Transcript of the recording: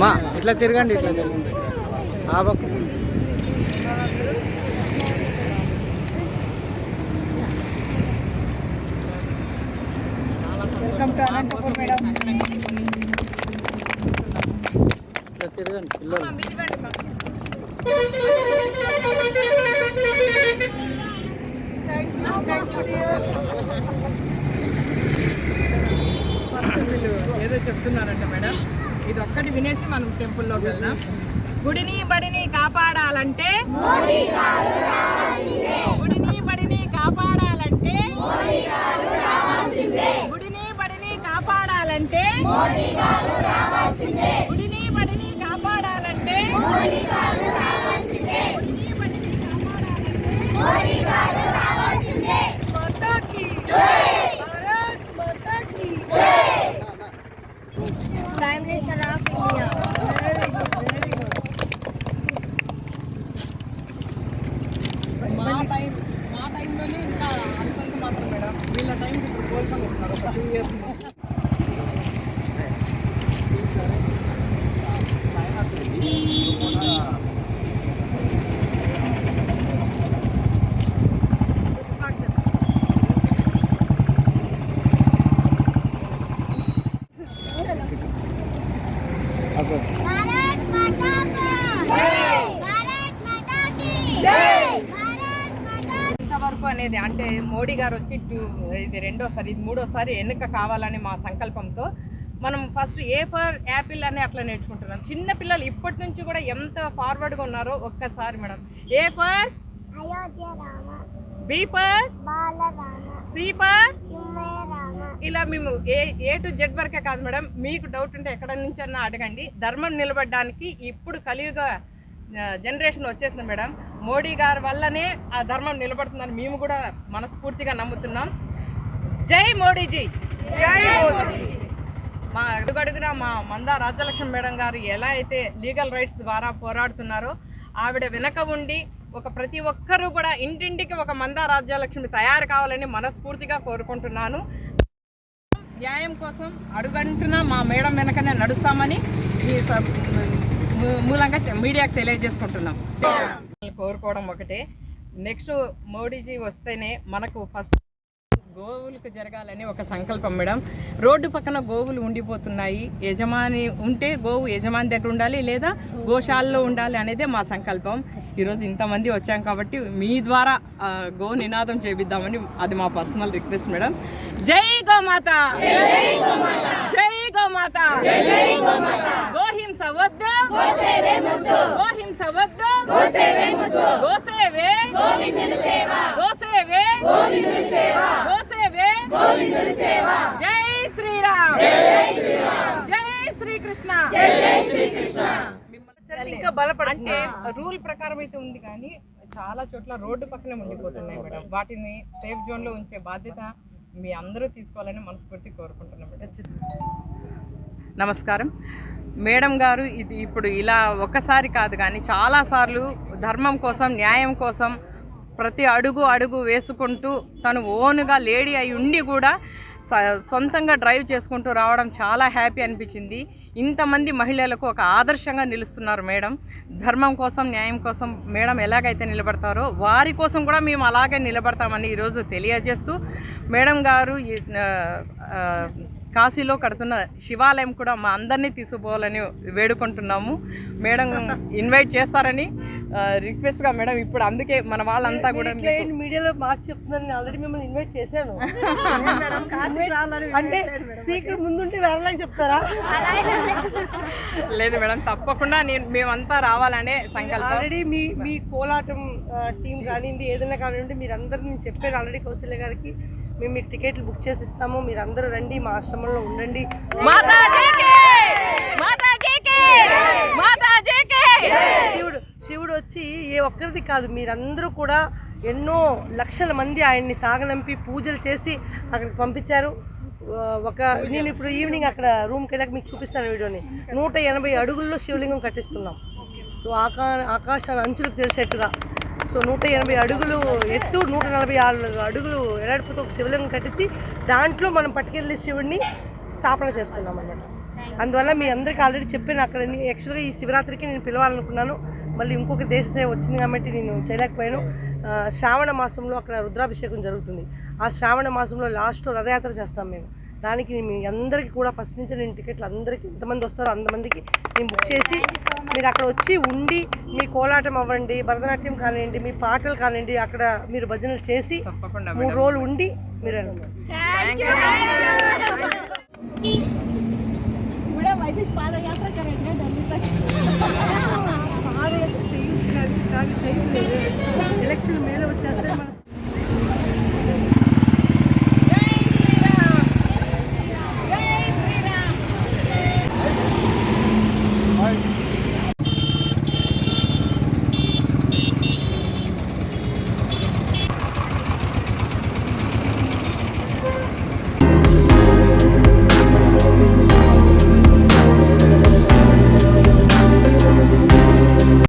మా ఇట్లా తిరగండి ఇట్లా తిరగండి. ఇట్లా తిరగండి పిల్లలు. వీళ్ళు ఏదో చెప్తున్నారంట మేడం. ఇది ఒక్కటి వినేసి మనం టెంపుల్లోకి వెళ్దాం. గుడిని బడిని కాపాడాలంటే గుడిని బడిని కాపాడాలంటే గుడిని బడిని కాపాడాలంటే గుడిని బడిని కాపాడాలంటే అనేది అంటే మోడీ గారు వచ్చి టూ ఇది రెండోసారి ఇది మూడోసారి ఎన్నిక కావాలని మా సంకల్పంతో మనం ఫస్ట్ ఏ ఫర్ యాపిల్ అని అట్లా నేర్చుకుంటున్నాం. చిన్న పిల్లలు ఇప్పటి నుంచి కూడా ఎంత ఫార్వర్డ్గా ఉన్నారో ఒక్కసారి madam. A for? B for? C for? ఇలా మేము ఏ ఏ టు జెడ్ వరకే కాదు మేడం. మీకు డౌట్ ఉంటే ఎక్కడ నుంచి అన్నా అడగండి. ధర్మం నిలబడడానికి ఇప్పుడు కలియుగ జనరేషన్ వచ్చేసింది మేడం. మోడీ గారి వల్లనే ఆ ధర్మం నిలబడుతుందని మేము కూడా మనస్ఫూర్తిగా నమ్ముతున్నాం. జై మోడీజీ. జై మోడీజీ. మా అడుగడుగున మా మందా రాజ్యలక్ష్మి మేడం గారు ఎలా అయితే లీగల్ రైట్స్ ద్వారా పోరాడుతున్నారో ఆవిడ వెనక ఉండి ఒక ప్రతి ఒక్కరూ కూడా ఇంటింటికి ఒక మందా రాజ్యలక్ష్మి తయారు కావాలని మనస్ఫూర్తిగా కోరుకుంటున్నాను. న్యాయం కోసం అడుగంటున్న మా మేడం వెనకనే నడుస్తామని ఈ మూలంగా మీడియాకు తెలియజేసుకుంటున్నాం. కోరుకోవడం ఒకటే. నెక్స్ట్ మోడీజీ వస్తేనే మనకు ఫస్ట్ గోవులకు జరగాలని ఒక సంకల్పం మేడం. రోడ్డు పక్కన గోవులు ఉండిపోతున్నాయి. యజమాని ఉంటే గోవు యజమాని దగ్గర ఉండాలి లేదా గోశాలలో ఉండాలి అనేదే మా సంకల్పం. ఈరోజు ఇంతమంది వచ్చాం కాబట్టి మీ ద్వారా గో నినాదం చేపిద్దామని అది మా పర్సనల్ రిక్వెస్ట్ మేడం. జై గోమాత! జై గోమాత! గోహింస వద్దు! శ్రీకృష్ణ. ఇంకా బలపడ అంటే రూల్ ప్రకారం అయితే ఉంది కానీ చాలా చోట్ల రోడ్డు పక్కనే ఉండిపోతున్నాయి మేడం. వాటిని సేఫ్ జోన్లో ఉంచే బాధ్యత మీ అందరూ తీసుకోవాలని మనస్ఫూర్తి కోరుకుంటున్నాం మేడం. నమస్కారం. మేడం గారు ఇది ఇప్పుడు ఇలా ఒక్కసారి కాదు కానీ చాలాసార్లు ధర్మం కోసం న్యాయం కోసం ప్రతి అడుగు అడుగు వేసుకుంటూ తను ఓనుగా లేడీ అయి ఉండి కూడా సొంతంగా డ్రైవ్ చేసుకుంటూ రావడం చాలా హ్యాపీ అనిపించింది. ఇంతమంది మహిళలకు ఒక ఆదర్శంగా నిలుస్తున్నారు మేడం. ధర్మం కోసం న్యాయం కోసం మేడం ఎలాగైతే నిలబడతారో వారి కోసం కూడా మేము అలాగే నిలబడతామని ఈరోజు తెలియజేస్తూ మేడం గారు కాశీలో కడుతున్న శివాలయం కూడా మా అందరినీ తీసుకుపోవాలని వేడుకుంటున్నాము. మేడం ఇన్వైట్ చేస్తారని రిక్వెస్ట్గా మేడం ఇప్పుడు అందుకే మన వాళ్ళంతా కూడా మీకు- నేను మీడియాలో మార్చి చెప్తున్నాను నేను ఆల్రెడీ మిమ్మల్ని ఇన్వైట్ చేశాను. అంటే స్పీకర్ ముందుంటే వేరేలాగా చెప్తారా? లేదు మేడం తప్పకుండా నేను మేమంతా రావాలనే సంకల్పం. ఆల్రెడీ మీ మీ కోలాటం టీం కానివ్వండి ఏదైనా కానివ్వండి మీరు అందరు నేను చెప్పాను ఆల్రెడీ కౌశల్య గారికి. మేము మీకు టికెట్లు బుక్ చేసి ఇస్తాము. మీరు అందరూ రండి మా ఆశ్రమంలో ఉండండి. మాతాజీకి! మాతాజీకి! మాతాజీకి! శివుడు శివుడు వచ్చి ఏ ఒక్కరిది కాదు మీరందరూ కూడా ఎన్నో లక్షల మంది ఆయన్ని సాగనంపి పూజలు చేసి అక్కడికి పంపించారు. ఒక నేను ఇప్పుడు ఈవినింగ్ అక్కడ రూమ్కి వెళ్ళాక మీకు చూపిస్తాను వీడియోని. నూట ఎనభై అడుగుల్లో శివలింగం కట్టిస్తున్నాం. సో ఆకా ఆకాశాన్ని అంచులకు తెలిసేట్టుగా. సో నూట ఎనభై అడుగులు ఎత్తు నూట నలభై ఆరు అడుగులు ఎలాడిపోతే ఒక శివలింగం కట్టించి దాంట్లో మనం పట్టుకెళ్ళి శివుడిని స్థాపన చేస్తున్నాం అన్నమాట అందువల్ల మీ అందరికీ ఆల్రెడీ చెప్పాను అక్కడ యాక్చువల్గా ఈ శివరాత్రికి నేను పిలవాలనుకున్నాను. మళ్ళీ ఇంకొక దేశ సేవ వచ్చింది కాబట్టి నేను చేయలేకపోయాను. శ్రావణ మాసంలో అక్కడ రుద్రాభిషేకం జరుగుతుంది. ఆ శ్రావణ మాసంలో లాస్ట్లో రథయాత్ర చేస్తాం మేము. దానికి మీ అందరికీ కూడా ఫస్ట్ నుంచి నేను టికెట్లు అందరికీ ఎంతమంది వస్తారో అంతమందికి నేను బుక్ చేసి మీరు అక్కడ వచ్చి ఉండి మీ కోలాటం అవ్వండి భరతనాట్యం కానివ్వండి మీ పాటలు కానివ్వండి అక్కడ మీరు భజనలు చేసి మూడు రోజులు ఉండి మీరు వెళ్ళండి.